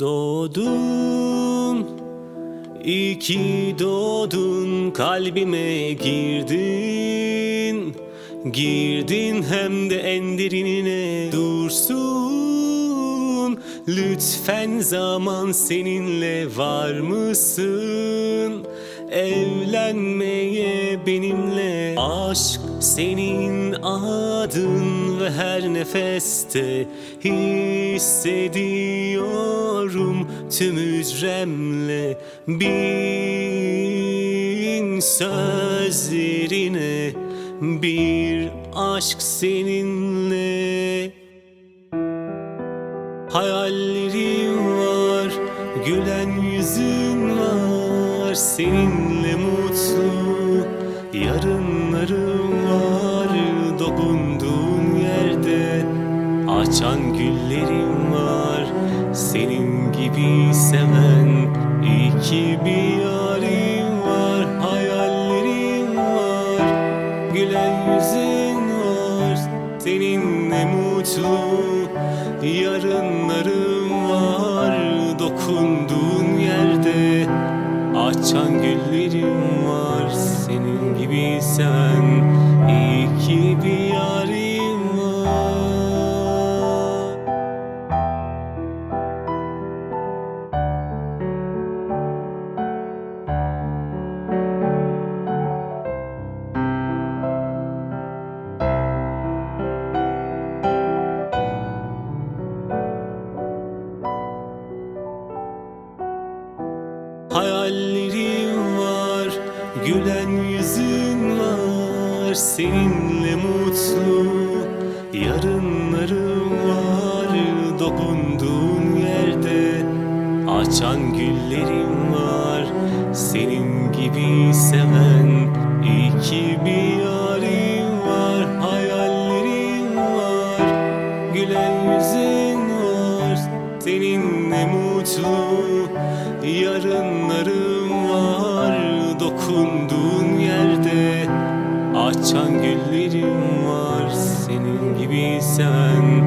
Doğdun, iyi ki doğdun kalbime girdin. Girdin hem de en derinine dursun Lütfen zaman seninle var mısın? Evlenmeye benimle Aşk senin adın ve her nefeste Hissediyorum tüm hücremle Bin sözlerine bir aşk seninle Hayallerim var, gülen yüzün var Seninle mutlu. Yarınlarım var Dokunduğun yerde açan güllerim var. Senin gibi seven iki bir Seninle mutlu yarınlarım var. Dokunduğun yerde açan güllerim var. Senin gibi seven iki bir Hayallerim var, gülen yüzün var Seninle mutlu yarınlarım var. Dokunduğun yerde açan güllerim var Senin gibi seven iki bir yarim var. Hayallerim var, gülen yüzün var Seninle mutlu yarınlarım var Dokunduğun yerde. Açan güllerim var Senin gibi seven